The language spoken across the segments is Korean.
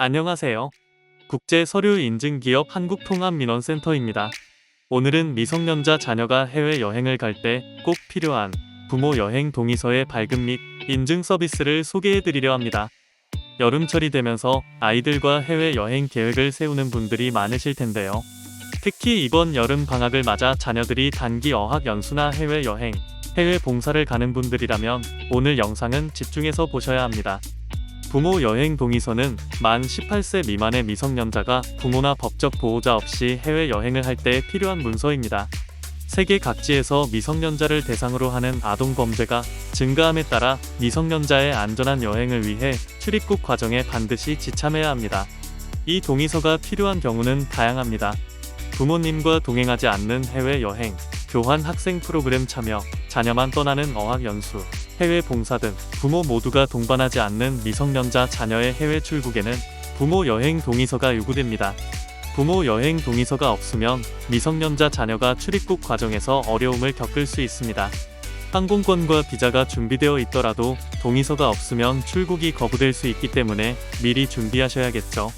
안녕하세요. 국제 서류 인증 기업 한국통합민원센터입니다. 오늘은 미성년자 자녀가 해외 여행을 갈 때 꼭 필요한 부모 여행 동의서의 발급 및 인증 서비스를 소개해 드리려 합니다. 여름철이 되면서 아이들과 해외 여행 계획을 세우는 분들이 많으실 텐데요. 특히 이번 여름 방학을 맞아 자녀들이 단기 어학 연수나 해외 여행, 해외 봉사를 가는 분들이라면 오늘 영상은 집중해서 보셔야 합니다. 부모 여행 동의서는 만 18세 미만의 미성년자가 부모나 법적 보호자 없이 해외 여행을 할 때 필요한 문서입니다. 세계 각지에서 미성년자를 대상으로 하는 아동 범죄가 증가함에 따라 미성년자의 안전한 여행을 위해 출입국 과정에 반드시 지참해야 합니다. 이 동의서가 필요한 경우는 다양합니다. 부모님과 동행하지 않는 해외 여행, 교환 학생 프로그램 참여, 자녀만 떠나는 어학 연수, 해외 봉사 등 부모 모두가 동반하지 않는 미성년자 자녀의 해외 출국에는 부모 여행 동의서가 요구됩니다. 부모 여행 동의서가 없으면 미성년자 자녀가 출입국 과정에서 어려움을 겪을 수 있습니다. 항공권과 비자가 준비되어 있더라도 동의서가 없으면 출국이 거부될 수 있기 때문에 미리 준비하셔야겠죠.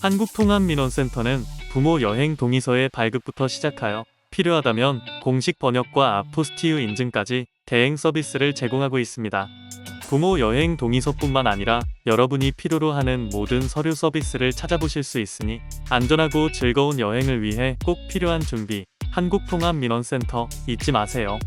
한국통합민원센터는 부모 여행 동의서의 발급부터 시작하여 필요하다면 공식 번역과 아포스티유 인증까지 대행 서비스를 제공하고 있습니다. 부모 여행 동의서뿐만 아니라 여러분이 필요로 하는 모든 서류 서비스를 찾아보실 수 있으니 안전하고 즐거운 여행을 위해 꼭 필요한 준비 한국통합민원센터 잊지 마세요.